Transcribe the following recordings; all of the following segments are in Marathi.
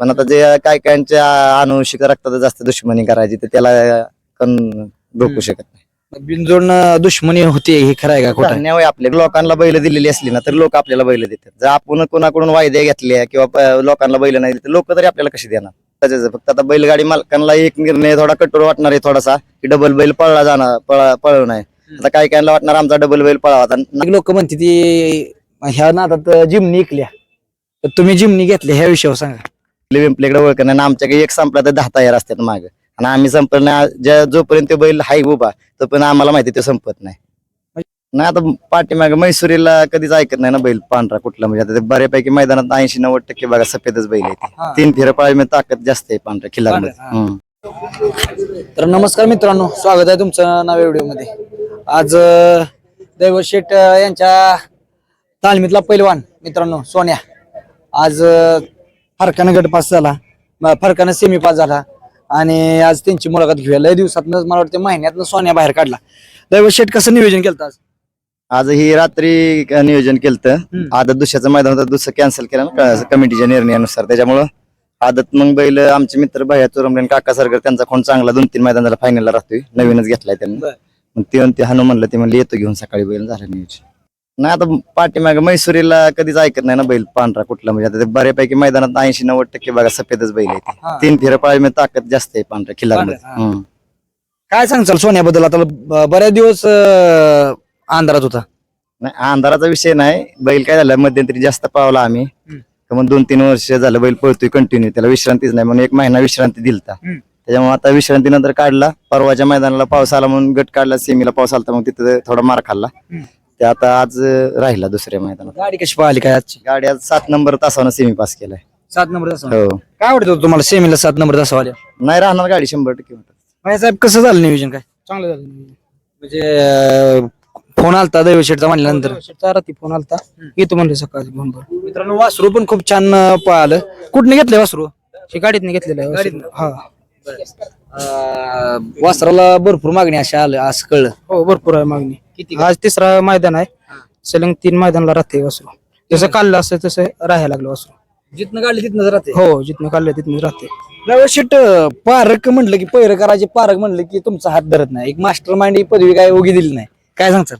पण आता जे काय कायांच्या अनुवंशिक रक्तात जास्त दुश्मनी करायची तर त्याला पण रोखू शकत नाही. बिनजोड दुश्मनी होती हे खरं आहे का खोटं आपल्या लोकांना बैल दिलेली असली ना तर लोक आपल्याला बैल देतात. जर आपण कोणाकडून वायदे घेतले किंवा प- लोकांना बैल नाही दिले लोक तरी आपल्याला कशी देणार? त्याच्याच फक्त आता बैलगाडी मालकांना एक निर्णय थोडा कठोर वाटणार आहे थोडासा की डबल बैल पळला जाणार पळा पळव नाही. आता काही काहींना वाटणार आमचा डबल बैल पळावा? आता लोक म्हणते ती ह्या नादात जिमनी ऐकल्या तर तुम्ही जिमनी घेतल्या ह्या विषयावर सांगा. पिंपल्याकडे ओळख नाही. आमच्याकडे एक संपला तर दहा तयार असतात माग. आणि आम्ही संपलं नाही. ज्या जोपर्यंत तो बैल हाय उभा तोपर्यंत आम्हाला माहिती तो संपत नाही. नाही आता पाठीमाग मैसुरीला कधीच ऐकत नाही ना बैल पांढरा कुठला. म्हणजे आता ते बऱ्यापैकी मैदानात ऐंशी नव्वद टक्के बघा सफेदच बैल आहे. तीन फेर पाळी ताकद जास्त आहे पांढऱ्या हा. तर नमस्कार मित्रांनो स्वागत आहे तुमचं नव्या व्हिडिओमध्ये. आज अं, दैवत शेठ यांच्या तालमीतला पैलवान मित्रांनो सोन्या. आज फरकानं गट पास झाला म- फरकानं सेमी पास झाला. आणि आज त्यांची मुलाखत घेऊया. लय दिवसातनं मला वाटतं महिन्यातनं सोन्या बाहेर काढला. दैवत शेठ कसं नियोजन केलं आज? आज ही रात्री क- नियोजन केलं हम्म. आदत दुसऱ्याचं मैदान होतं दुसरं कॅन्सल केलं ना क- कमिटीच्या निर्णयानुसार. त्याच्यामुळं आदत मग बैल आमचे मित्र भैया चोरमले काका सरकर त्यांचा कोण चांगला दोन तीन मैदानाला फायनलला राहतोय. नवीनच घेतलाय त्यांनी. बरं. मग ते म्हणलं ते म्हणले येतो घेऊन सकाळी बैल झालं नियोजन. नाही आता पाठीमाग मैसुरीला कधीच ऐकत नाही ना बैल पांढरा कुठला म्हणजे आता ते बऱ्यापैकी मैदानात ऐंशी नव्वद टक्के बघा सफेदच बैल आहे ते. हा. तीन फेर पाळी ताकद जास्त आहे पांढऱ्या पांढऱ्या, हा. काय सांगचाल सोन्याबद्दल आता ब- बऱ्याच दिवस अं, अंधारात होता नाही अंधाराचा विषय नाही बैल काय झालं मध्यंतरी जास्त पावला आम्ही हम्म. तर मग दोन तीन वर्ष झालं बैल पळतोय कंटिन्यू त्याला विश्रांतीच नाही म्हणून एक महिना विश्रांती दिलता हम्म. त्याच्यामुळे आता विश्रांतीनंतर काढला परवाच्या मैदानाला पाऊस आला म्हणून गट काढला सेमीला पाऊस आला मग तिथं थोडा मार खाल्ला हम्म. ते आता आज राहिला दुसऱ्या मैदानात. गाडी कशी पाहिली काय आजची? गाडी आज सात नंबर तासानं सेमी पास केलाय. सात नंबर तास हो. काय आवडतं होतं तुम्हाला सेमीला सात नंबर तास आल्या? नाही राहणार गाडी शंभर टक्के भाई साहेब कसं झालं नियोजन काय? चांगलं झालं म्हणजे फोन आलता दैव शेटचा म्हणल्यानंतर. शेटचा रात्री फोन आलता. येतो म्हणले सकाळी फोन बर मित्रांनो वासरू पण खूप छान अं, पळालं कुठने घेतलंय वासरू? हे गाडीतनं घेतलेलं आहे गाडीतनं? हा. अं, वासराला भरपूर मागणी अशी आलं असं कळलं. हो भरपूर आहे मागणी. किती आज तिसरा मैदान आहे. सलग तीन मैदानला राहते वासरू. जसं काढलं असं तसं राहायला लागलं वासरू. जिथनं काढलं तिथनं राहते. हो जिथनं काढलं तिथनं राहते. शेट पारक म्हणलं की पैर करायचे पारक म्हणलं की तुमचा हात धरत नाही. एक मास्टर माइंड ही पदवी काय उगी दिली नाही. काय सांगतात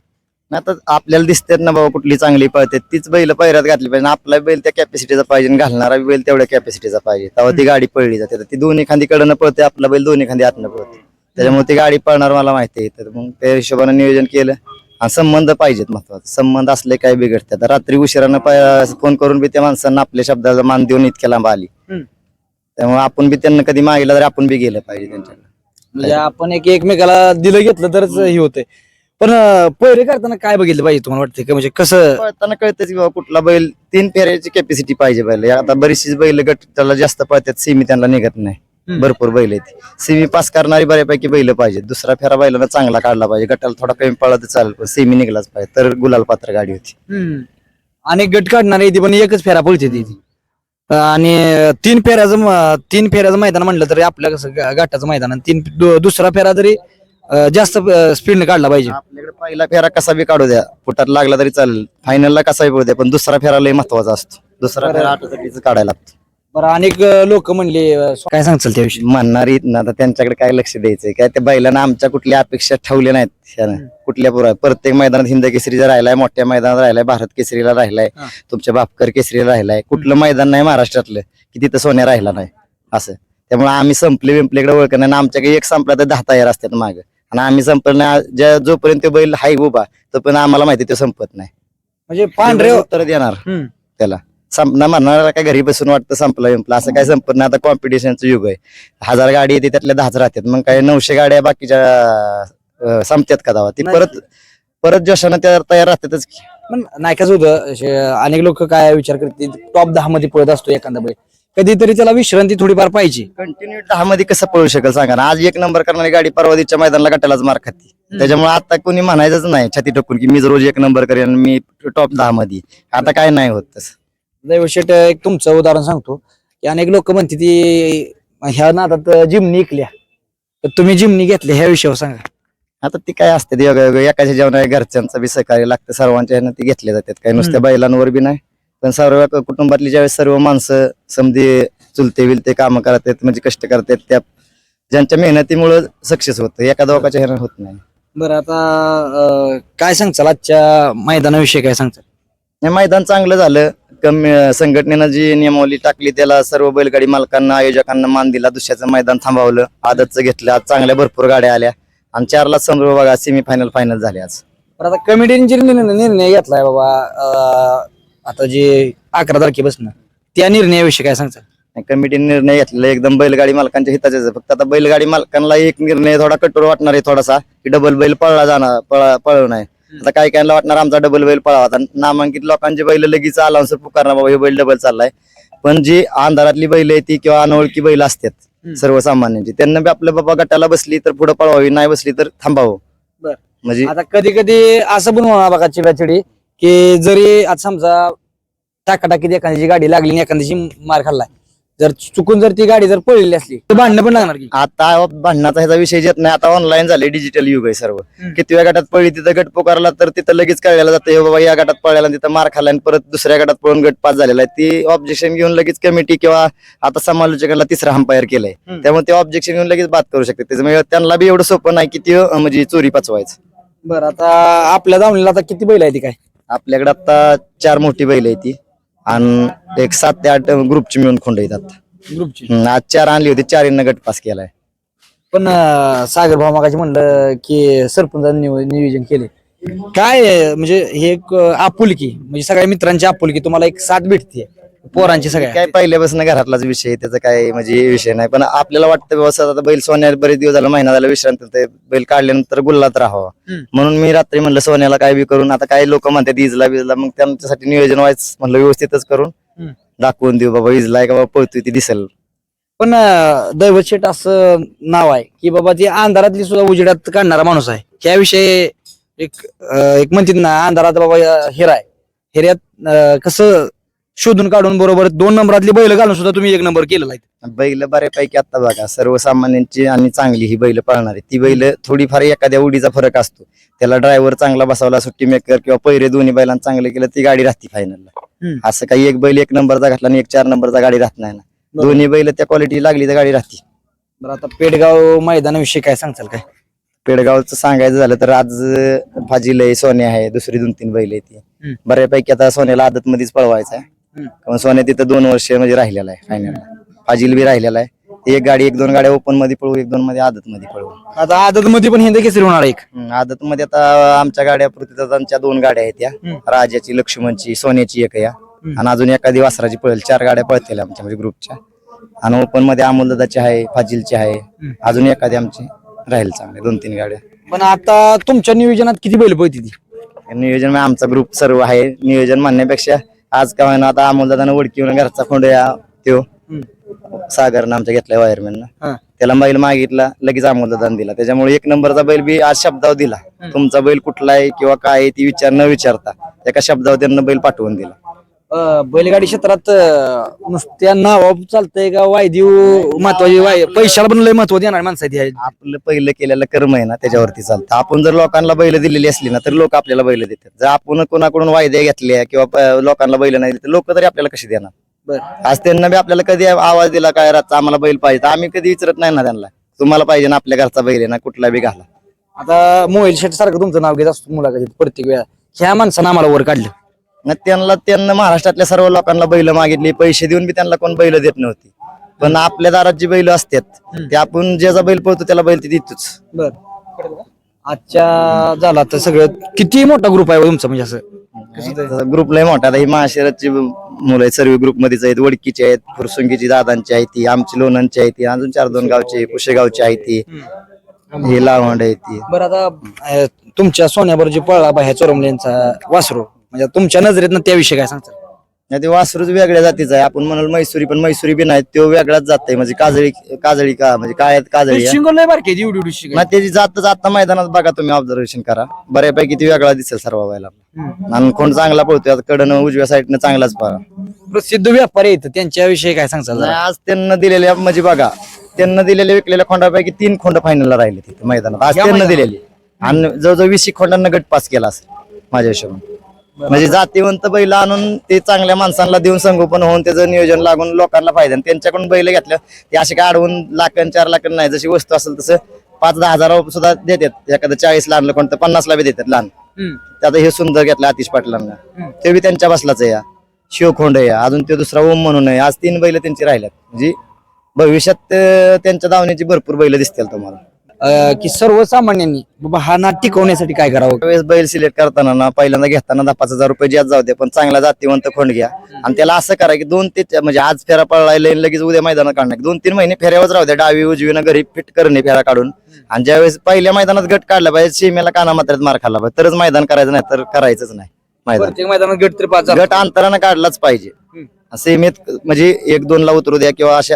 नाही आता आपल्याला दिसतात ना बाबा कुठली चांगली पळते. तीच बैल पैरात घातली पाहिजे. आणि आपला बैल त्या कॅपॅसिटीचा पाहिजे आणि घालणारा बैल तेवढ्या कॅपॅसिटीचा पाहिजे. तेव्हा ती गाडी पळली जाते. तर ती दोन्ही खांदी कडनं पळते आपला बैल दोन्ही खांदी आतनं पळते. त्याच्यामुळे ती गाडी पळणार मला माहिती आहे. तर मग त्या हिशोबाने नियोजन केलं. आणि संबंध पाहिजेत महत्त्वाचे. संबंध असले काय बिघडते. आता रात्री उशिरानं फोन करून बी त्या माणसांना आपल्या शब्दाचा मान देऊन इतक्या लांब आली. त्यामुळे आपण बी त्यांना कधी मागितलं तर आपण बी गेलं पाहिजे त्यांच्याकडे. म्हणजे आपण एक एकमेकाला दिलं घेतलं तरच हे होतंय. पण पैरे करताना काय बघितलं पाहिजे तुम्हाला वाटतं का? म्हणजे कसं पळताना कळतं की बाबा कुठला बैल तीन फेऱ्याची कॅपॅसिटी पाहिजे बैल. आता बरीचशीच बैल गट त्याला जास्त पळतात सिमी त्यांना निघत नाही. भरपूर बैल आहेत. सिमी पास करणारी बऱ्यापैकी बैल पाहिजे दुसरा फेरा बैलांना चांगला काढला पाहिजे. गटाला थोडा कमी पळला तर चालेल पण सेमी निघलाच पाहिजे. तर गुलाल पात्र गाडी होती. आणि गट काढणार ती पण एकच फेरा पळते ती आणि तीन फेऱ्याचं म- तीन फेऱ्याचं मैदान म्हणलं तरी आपल्या कसं गा- गाठाचं मैदान आणि तीन दु- दुसरा फेरा तरी अं, जास्त स्पीडने काढला पाहिजे. आपल्याकडे पहिला फेरा कसा बी काढू द्या. फुटात लागला तरी चालेल. फायनलला कसा बी पळू द्या पण दुसरा फेरा लय महत्त्वाचा असतो. दुसरा फेरा आठवसाठीच काढायला लागतो. बरं अनेक लोक म्हणले अं, काय सांगचाल त्याविषयी? म्हणणारी ना आता त्यांच्याकडे काय लक्ष द्यायचंय? काय त्या बैलांना आमच्या कुठल्या अपेक्षा ठेवल्या नाहीत? ह्यानं. कुठल्या पुरा प्रत्येक मैदानात हिंद केसरीचा राहिलाय मोठ्या मैदानात राहिलाय भारत केसरीला राहिलाय हा. तुमच्या बापकर केसरीला राहिलाय. कुठलं मैदान नाही महाराष्ट्रातलं की तिथं सोन्या राहिला नाही असं. त्यामुळे आम्ही संपले विंपलेकडे ओळख नाही. आणि आमच्याकडे एक संपला तर दहा तयार असतात माग. आणि आम्ही संपलं नाही. ज्या जोपर्यंत तो बैल हाय उभा तोपर्यंत आम्हाला माहिती तो संपत नाही. म्हणजे पांढरे उत्तर देणार. हम्म. त्याला. संपणार म्हणणारा काय घरी बसून वाटतं संपला विंपला असं काय संपत नाही. आता कॉम्पिटिशनचं युग आहे. हजार गाडी येते त्यातल्या दहाच राहतात. मग काय नऊशे गाड्या बाकीच्या संपतात का दावा ती. परत परत जोशानं त्या तयार राहतातच की. पण नाही कसं होतं अनेक लोक काय विचार करतील टॉप दहा मध्ये पळत असतो एखादा बैल. कधीतरी त्याला विश्रांती थोडीफार पाहिजे. कंटिन्यू दहा मध्ये कसं पळू शकेल सांगा ना. आज एक नंबर करणारी गाडी परवादीच्या मैदानाला गटालाच मार खाती. त्याच्यामुळे आता कोणी म्हणायचंच नाही छाती टोकून की मी रोज एक नंबर करेन मी टॉप दहा मध्ये आता काय नाही होत तसं. दैवशेट एक तुमचं उदाहरण सांगतो. की अनेक लोक म्हणते ती ह्या नादात जिमनी ऐकल्या तर तुम्ही जिमनी घेतल्या ह्या विषयावर सांगा. आता ती काय असते ती योगा- योगा एकाच्या जेवण घरच्यांचं बी सहकार्य लागतं. सर्वांच्या ह्यानं ती घेतले जातात. काही नुसत्या बैलांवर बी नाही. पण सर्व कुटुंबातली ज्यावेळेस सर्व माणसं समधी चुलते विलते कामं करतात म्हणजे कष्ट करतात त्या ज्यांच्या मेहनतीमुळे सक्सेस होतं. एका दोघाच्या ह्यानं होत नाही. बरं आता अं, काय सांगचाल? आजच्या मैदानाविषयी काय सांगचाल? हे मैदान चांगलं झालं. कमी संघटनेनं जी नियमावली टाकली त्याला सर्व बैलगाडी मालकांना आयोजकांना मान दिला. दुसऱ्याचं मैदान थांबवलं. आदतचं घेतलं. आज चांगल्या भरपूर गाड्या आल्या. आणि चारला समोर बघा सेमी फायनल झाले आज. बरं आता कमिटीने जे निर्णय निर्णय घेतलाय बाबा अं, आता जे अकरा तारखेपासून त्या निर्णयाविषयी काय सांगचाल कमिटीने निर्णय घेतलेला एकदम बैलगाडी मालकांच्या हिताचेच आहे. फक्त आता बैलगाडी मालकांना एक निर्णय थोडा कठोर वाटणार आहे थोडासा की डबल बैल पळला जाणार पळा पळव नाही आता काही काहींना वाटणार आमचा डबल बैल पळावा. आता नामांकित लोकांचे बैल लगेच आलावसर पुकारणार बाबा हे बैल डबल चाललाय. पण जी अंधारातली बैल आहे ती किंवा अनोळखी बैल असतात सर्वसामान्यांची. त्यांना बी आपल्या बाबा गटाला बसली तर पुढे पळवावी नाही बसली तर थांबावं. म्हणजे आता कधी कधी असं पण होणार बघा चिडाचिडी की जरी आता समजा टाकाटाकीत एखाद्याची गाडी लागली एखाद्याची मार खाल्लाय जर चुकून जर ती गाडी जर पळलेली असली तर भांडणं पण लागणार की? आता भांडणाचा ह्याचा विषय येत नाही आता ऑनलाईन झाले डिजिटल युग आहे सर्व. हम्म. किती वेळा गटात पळली तिथं गट पुकारला तर तिथं लगेच कळलेलं जातं हे बाबा या गटात पळायला तिथं मार खाल्ला आणि परत दुसऱ्या गटात पळून गट पास झालेला आहे. ती ऑब्जेक्शन घेऊन लगेच कमिटी किंवा आता समालोचकांना तिसरा अंपायर केलंय. त्यामुळे ते ऑब्जेक्शन घेऊन लगेच बात करू शकते त्याच्यामुळे त्यांना बी एवढं सोपं नाही की ते म्हणजे चोरी पचवायचं. बरं आता आपल्या दावणीला आता किती बैल आहे ती काय? आपल्याकडे आता चार मोठी बैल आहे ती. आणि एक सात ते आठ ग्रुपची मिळून खोंड आता ग्रुपची? हम्म, आज चार आणली होती चारींना गट पास केलाय. पण अं, सागर भाऊ मागाची म्हणलं की सरपंचाने नियो- नियोजन केले काय म्हणजे हे एक अं, आपुलकी म्हणजे सगळ्या मित्रांची आपुलकी तुम्हाला एक साथ भेटते पोरांची सगळ्या. काय पहिल्यापासून घरातलाच विषय आहे, त्याचा काय म्हणजे विषय नाही. पण आपल्याला वाटतं व्यवस्थित आता बैल सोन्या बरेच दिवस झाला महिना झाला विश्रांती ते बैल काढल्यानंतर गुल्लात राहावा. हम्म. म्हणून मी रात्री म्हणलं सोन्याला काय बी करून आता काही लोक म्हणतात इजला बिजला मग त्यांच्यासाठी नियोजन व्हायचं म्हणलं व्यवस्थितच करून हम्म. दाखवून देऊ बाबा इजलाय का बाबा पळतोय ती दिसेल. पण अं, दैवत शेठ असं नाव आहे की बाबा ती अंधारातली सुद्धा उजेडात काढणारा माणूस आहे. ह्याविषयी एक अं, एक म्हणतात ना अंधारात बाबा अं, हिरा आहे. हिऱ्यात अं, कसं शोधून काढून बरोबर दोन नंबरातली बैल घालून सुद्धा तुम्ही एक नंबर केलेला आहे बैल बऱ्यापैकी आता बघा सर्वसामान्यांची आणि चांगली ही बैल पळणार आहे ती बैल थोडीफार एखाद्या उडीचा फरक असतो त्याला ड्रायव्हर चांगला बसवला सुट्टी मेकर किंवा पैरे दोन्ही बैलांना चांगलं केलं ती गाडी राहते फायनलला. असं काही एक बैल एक नंबरचा घातला आणि एक चार नंबरचा गाडी राहत नाही ना. दोन्ही बैल त्या क्वालिटी लागली तर गाडी राहते बरं आता पेडगाव मैदानाविषयी काय सांगचाल काय पेडगावचं सांगायचं झालं तर आज फाजील आहे सोन्या आहे दुसरी दोन तीन बैल आहे ती. बऱ्यापैकी आता सोन्याला आदत मध्येच पळवायचा आहे. कारण सोन्या तिथं दोन वर्ष म्हणजे राहिलेला आहे फायनल फाजील बी राहिलेला आहे. एक गाडी एक दोन गाड्या ओपनमध्ये पळवू एक दोन मध्ये आदत मध्ये पळवू आता आदत मध्ये पण हिंद केसरी होणार एक. आदत मध्ये आता आमच्या गाड्या पृथ्वीदादांच्या दोन गाड्या आहेत या. राजाची लक्ष्मणची सोन्याची एक या. आणि अजून एखादी वासराची पळेल चार गाड्या पळतील आमच्या म्हणजे ग्रुपच्या. आणि ओपनमध्ये अमोलदादाची आहे फाजीलची आहे. अजून एखादी आमची राहील चांगले दोन तीन गाड्या. पण आता तुमच्या नियोजनात किती बैल पळती ती नियोजन म्हणजे आमचा ग्रुप सर्व आहे. नियोजन म्हणण्यापेक्षा आज काय ना आता अमोलदादानं ओळखी येऊन घरचा खोंड या त्यो सागरनं आमच्या घेतलाय वायरमॅन हा. त्याला बैल मागितला लगेच अमोलदादानं दिला. त्याच्यामुळे एक नंबरचा बैल बी आज शब्दावर दिला. तुमचा बैल कुठला आहे किंवा काय आहे ती विचार न विचारता एका शब्दावर त्यांना बैल पाठवून दिला. बैलगाडी क्षेत्रात नुसत्या नाव चालतंय का? वायदीव महत्वाची वाय पैशाला पण लय महत्त्व देणार माणसं आहेत ह्या. आपलं पहिलं केलेलं कर्म आहे ना त्याच्यावरती चालतं. आपण जर लोकांना बैल दिलेली असली ना तर लोक आपल्याला बैल देतात. जर आपण कोणाकडून वायदे घेतल्या किंवा प- लोकांना बैल नाही दिले लोक तरी आपल्याला कशी देणार? बरं. आज त्यांना बी आपल्याला कधी आवाज दिला काय रातचा आम्हाला बैल पाहिजे? तर आम्ही कधी विचारत नाही ना त्यांना. तुम्हाला पाहिजे ना आपल्या घरचा बैल आहे ना कुठला बी घाला. आता मोबाईल शेट सारखं तुमचं नाव घेत असतो मुलाखतीत प्रत्येक वेळा. ह्या माणसानं आम्हाला वर काढलं. मग त्यांना त्यांना महाराष्ट्रातल्या सर्व लोकांना बैल मागितली. पैसे देऊन बी त्यांना कोण बैल देत नव्हती. पण आपल्या दारात जी बैल असतात ते आपण ज्याचा बैल पळतो त्याला बैल ते देतोच. बर. आजच्या झाला तर सगळं किती मोठा ग्रुप आहे हो तुमचा? म्हणजे असं ग्रुप लय मोठा. आता ही महाशिराची मुलं आहेत सर्व ग्रुप मध्येच आहेत. वडकीची आहेत फुरसुंगीची दादांची आहे ती आमची लोणंदची आहे ती अजून चार दोन गावची कुशेगावची आहे ती. हे लावंड आहे ती. बरं आता अं, तुमच्या सोन्यावर जे पळला बाहेर चोरमलेंचा वासरू म्हणजे तुमच्या नजरेत त्याविषयी काय सांगतात नाही ते वासरूच वेगळ्या जातीचा आहे आपण म्हणाल मैसुरी पण मैसुरी बी नाही तो वेगळाच जात आहे म्हणजे काजळी काजळी का म्हणजे काय काजळी आहे. शिंगल लय बारकी आहे, एवढी एवढी शिंगल. त्याची जातच आता मैदानात बघा तुम्ही ऑब्झर्वेशन करा बऱ्यापैकी ती वेगळा दिसेल सर्व व्हायला हम्म. आणि कोण चांगला पळतोय आता कडनं उजव्या साईडनं चांगलाच पळा प्रसिद्ध व्यापारी आहेत त्यांच्याविषयी काय नाही, जरा? आज त्यांना दिलेल्या म्हणजे बघा त्यांना दिलेल्या विकलेल्या खोंडापैकी तीन खोंड फायनलला राहिले तिथे मैदानात आज या त्यांना मैदानात? दिलेली आणि जवळजवळ वीस खोंडांना गट पास केला असेल माझ्या हिशोबाने म्हणजे जातीवंत बैल आणून ते चांगल्या माणसांना देऊन संगोपन होऊन त्याचं नियोजन लागून लोकांना फायदा आणि त्यांच्याकडून बैल घेतलं ते असे काय अडवून लाखन चार लाखन नाही. जशी वस्तू असेल तसं पाच दहा हजार सुद्धा देतात. एखादं चाळीसला आणलं कोणतं पन्नासला बी देतात लहान. त्यात हे सुंदर घेतलं आतिश पाटलांना. ते बी त्यांच्या बसलाच या. शिवखोंड आहे अजून ते दुसरा ओम म्हणून आहे. आज तीन बैल त्यांची राहिल्यात. म्हणजे भविष्यात त्यांच्या दावणीची भरपूर बैल दिसतील तुम्हाला. अं, की सर्वसामान्यांनी बाबा हा नाद टिकवण्यासाठी काय करावं? त्यावेळेस बैल सिलेक्ट करताना ना पहिल्यांदा घेताना दहा पाच हजार रुपये जास्त जाऊ दे पण चांगला जातीवंत खोंड घ्या. आणि त्याला असं करा की दोन ते म्हणजे आज फेरा पळलाय लगेच उद्या मैदानात काढणार. दोन तीन महिने फेऱ्यावर राहू द्या डावी उजवीनं घरी फिट करणे फेरा काढून. आणि ज्यावेळेस पहिल्या मैदानात गट काढला पाहिजे सीमेला काना मात्रात मार खाल्ला पाहिजे. तरच मैदान करायचं नाही तर करायचंच नाही. मैदान. प्रत्येक मैदानात गट तरी पाच गट अंतरानं काढलाच पाहिजे. सीमेत म्हणजे एक दोन ला उतरू द्या किंवा अशा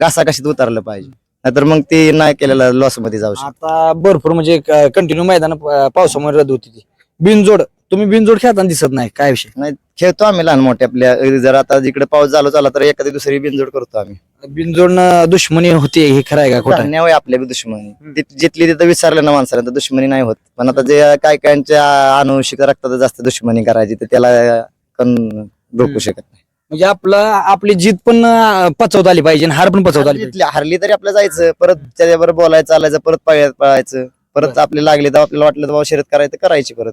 घासाघाशीत उतरलं पाहिजे. नाहीतर मग ते नाही केलेलं लॉसमध्ये जाऊ शकतो. आता भरपूर म्हणजे कंटिन्यू मैदान पावसामुळे रद्द होती ती. बिनजोड तुम्ही बिनजोड खेळताना दिसत नाही काय विषय? नाही खेळतो आम्ही लहान मोठे आपल्या जर आता जिकडे पाऊस झालो झाला तर एखादी दुसरी बिनजोड करतो आम्ही. बिनजोड दुश्मनी होती हे खरं आहे का खोटं? आहे आपल्या बी दुश्मनी. ती- जिथली तिथं विसरलं ना माणसाला तर दुश्मनी नाही होत. पण आता जे काय कायांच्या अनुवंशिक रक्तात जास्त दुश्मनी करायची तर त्याला कन रोखू शकत नाही. म्हणजे आपलं आपली जीत पण अं, पचवता आली पाहिजे आणि हार पण पचवता आली पाहिजे हरली तरी आपलं जायचं. परत त्याच्याबरोबर बोलायचं चालायचं परत पळायचं पळायचं. परत आपले लागले तर आपल्याला वाटलं तर बाबा शर्यत करायचं करायची परत.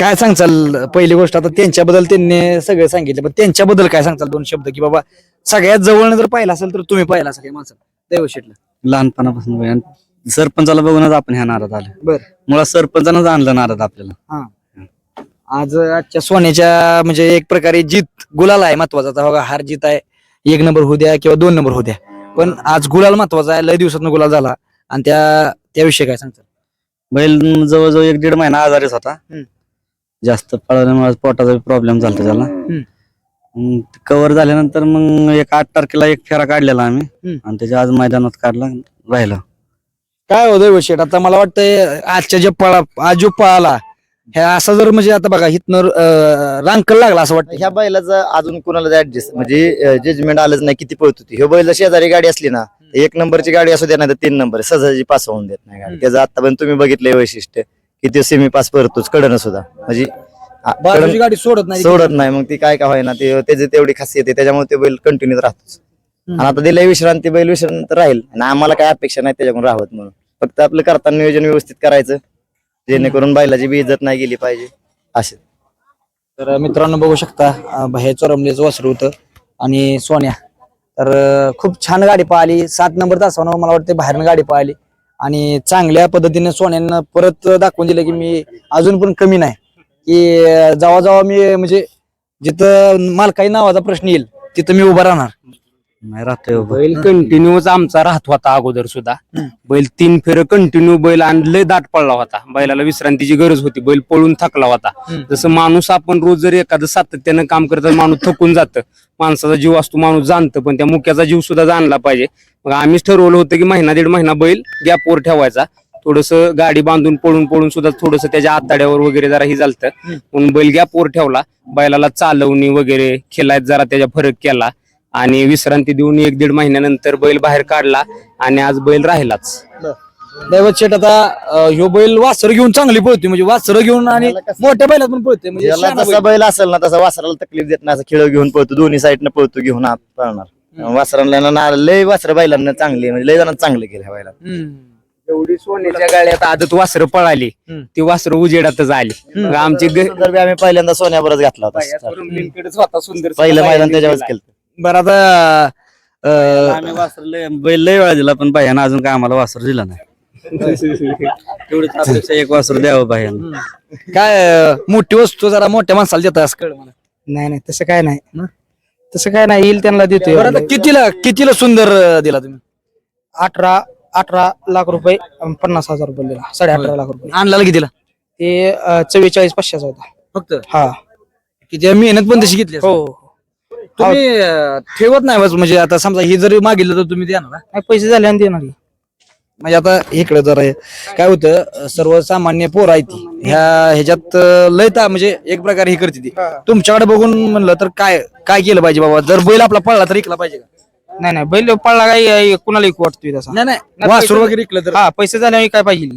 काय सांगचाल पहिली गोष्ट आता त्यांच्याबद्दल त्यांनी सगळं सांगितलं पण त्यांच्याबद्दल काय सांगचाल दोन शब्द? की बाबा सगळ्यात जवळ जर पाहिला असेल तर तुम्ही पाहिला सगळ्या माणसाला दैव शेटला. लहानपणापासून सरपंचाला बघूनच आपण ह्या नाराज आलो. बर. मुळात सरपंचानंच आणलं नाराज आपल्याला. आज आजच्या सोन्याच्या म्हणजे एक प्रकारे जीत गुलाल आहे महत्त्वाचा. बघा हार जीत आहे. एक नंबर होऊ द्या किंवा दोन नंबर होऊ द्या. पण आज गुलाल महत्त्वाचा आहे. लय दिवसात गुलाल झाला. आणि त्या त्याविषयी काय सांगतात बैल जवळजवळ एक दीड महिना आजारीच होता. हम्म. जास्त पळाल्यामुळे पोटाचा प्रॉब्लेम झाला त्याला. कव्हर झाल्यानंतर मग एक आठ तारखेला एक फेरा काढलेला आम्ही. हम्म. आणि त्याच्या आज मैदानात काढला राहिला. काय हो दैव शेट आता मला वाटतंय आजच्या जे पळा आज जो पळाला हे असं जर म्हणजे आता बघा हिथनं रांकल लागला असं वाटतं. ह्या बैलाचं अजून कुणाला ऍडजस्ट म्हणजे जजमेंट आलंच नाही किती पळत होती. ह्यो बैल शेजारी गाडी असली ना एक नंबरची गाडी असू तर तीन नंबर. सहजाची पास होऊन देत नाही गाडी. त्याचं आतापर्यंत तुम्ही बघितलंय वैशिष्ट्य की ते सेमी पास परतोच कडनं सुद्धा. म्हणजे बाजूची गाडी सोडत नाही. सोडत नाही. मग ती काय काय होईना ते त्याची तेवढी खासियत आहे. त्याच्यामुळे ते बैल कंटिन्यू राहतोच. आणि आता दिलंय विश्रांती बैल विश्रांत राहील. आणि आम्हाला काय अपेक्षा नाही त्याच्याकडून राहत म्हणून. फक्त आपलं करताना नियोजन व्यवस्थित करायचं. जेणेकरून बैलाची बी इज्जत नाही गेली पाहिजे. असे. तर मित्रांनो बघू शकता अं, हे चोरमलेचं वासरू होतं आणि सोन्या. तर अं, खूप छान गाडी पाहिली. सात नंबर तासावर मला वाटतं बाहेरनं गाडी पाहिली. आणि चांगल्या पद्धतीने सोन्यानं परत दाखवून दिलं की मी अजून पण कमी नाही. की अं, जेव्हा जेव्हा मी म्हणजे जिथं मालकाई नावाचा प्रश्न येईल तिथं मी उभा राहणार. नाही राहतोय उभं. बैल कंटिन्यूच आमचा राहत होता अगोदर सुद्धा. बैल तीन फेर कंटिन्यू बैल आणि लय दाट पडला होता. बैलाला विश्रांतीची गरज होती. बैल पळून थकला होता. जसं माणूस आपण रोज जर एखादं सातत्यानं काम करत माणूस थकून जातं. माणसाचा जीव असतो माणूस जाणतं. पण त्या मुक्याचा जीव सुद्धा जाणला पाहिजे. मग आम्हीच ठरवलं होतं की महिना दीड महिना बैल गॅपवर ठेवायचा. थोडस गाडी बांधून पळून पळून सुद्धा थोडस त्याच्या आताड्यावर वगैरे जरा ही झालतं. म्हणून बैल गॅपवर ठेवला. बैलाला चालवणी वगैरे खेळायत जरा त्याच्या फरक केला. आणि विश्रांती देऊन एक दीड महिन्यानंतर बैल बाहेर काढला आणि आज बैल राहिलाच. दैवत शेट आता अं, ह्यो बैल वासर घेऊन चांगली पळते म्हणजे वासर घेऊन आणि मोठ्या बैलात पण पळते म्हणजे ज्याला शहाणा जसा बैल. बैल असेल ना तसा वासराला तकलीफ देत नाही. असं खेळ घेऊन पळतो. दोन्ही साईडनं पळतो घेऊन आत पळणार. वासरांना ना लय वासर बैलांना चांगली म्हणजे लय जणांना चांगलं केलं ह्या बैला हम्म. एवढी सोन्याच्या गाड्यात आदत वासर पळाली. ती वासर उजेडातच आली. मग आमची ग- आम्ही पहिल्यांदा सोन्यावरच घातला होता. पहिलं मैदान त्याच्यावरच केलं. बरं आता अं, आम्ही वासर लय बैल लय वेळा दिला पण बाह्यानं अजून काय आम्हाला वासर दिला नाही. तेवढीच अपेक्षा एक वासर द्यावं बाह्यानं. काय अं, मोठी वस्तू जरा मोठ्या माणसाला देतात असं कळलं मला. नाही नाही तसं काय नाही. तसं काय नाही येईल त्यांना देतोय. बरं आता कितीला कितीला सुंदर अं, दिला तुम्ही? अठरा अठरा लाख रुपये अं, पन्नास हजार रुपये दिला. साडे अठरा लाख रुपये. आणला कितीला ते अं, चव्वेचाळीस पाचशेचा होता. फक्त? हा. किती? मेहनत पण तशी घेतली असेल. हो. तुम्ही अं, ठेवत नाही बस म्हणजे आता समजा हे जरी मागितलं तर तुम्ही देणार ना? नाही, पैसे झाले आणि देणार. म्हणजे आता इकडे जर आहे, काय होतं अं, सर्वसामान्य पोर आहे ती. ह्या ह्याच्यात अं, लय ता म्हणजे एक प्रकारे हे करते ती. तुमच्याकडे बघून म्हणलं तर काय काय केलं पाहिजे बाबा? जर बैल आपला पळला तर इकला पाहिजे का? नाही नाही बैल पळला काही कुणाला एक वाटतोय तसा. नाही नाही वासरू पैसे- वगैरे इकलं तर. हा पैसे झाले काही पाहिजे?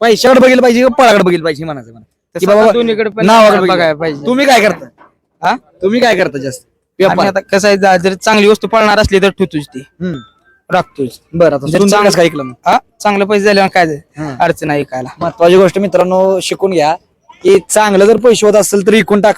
पैशाकडे बघितलं पाहिजे का पळाकडे बघितलं पाहिजे हे म्हणायचं मला? की तसं बाबा आता दोन्हीकडे पण नावाकडे बघायला बघायला पाहिजे. तुम्ही काय करता? हा? तुम्ही काय करता जास्त? व्यापार आता कसं आहे जा- जर चांगली वस्तू पळणार असली तर ठेवतोच ती. हम्म. राखतोच. बरं आता जर सुंदर चांग- कसं काय ऐकलं मग? हा? चांगले पैसे झाले काय हा. अडचण आहे ऐकायला. महत्वाची गोष्ट मित्रांनो शिकून घ्या. की चांगलं जर पैसे होत असेल तर इकून टाका.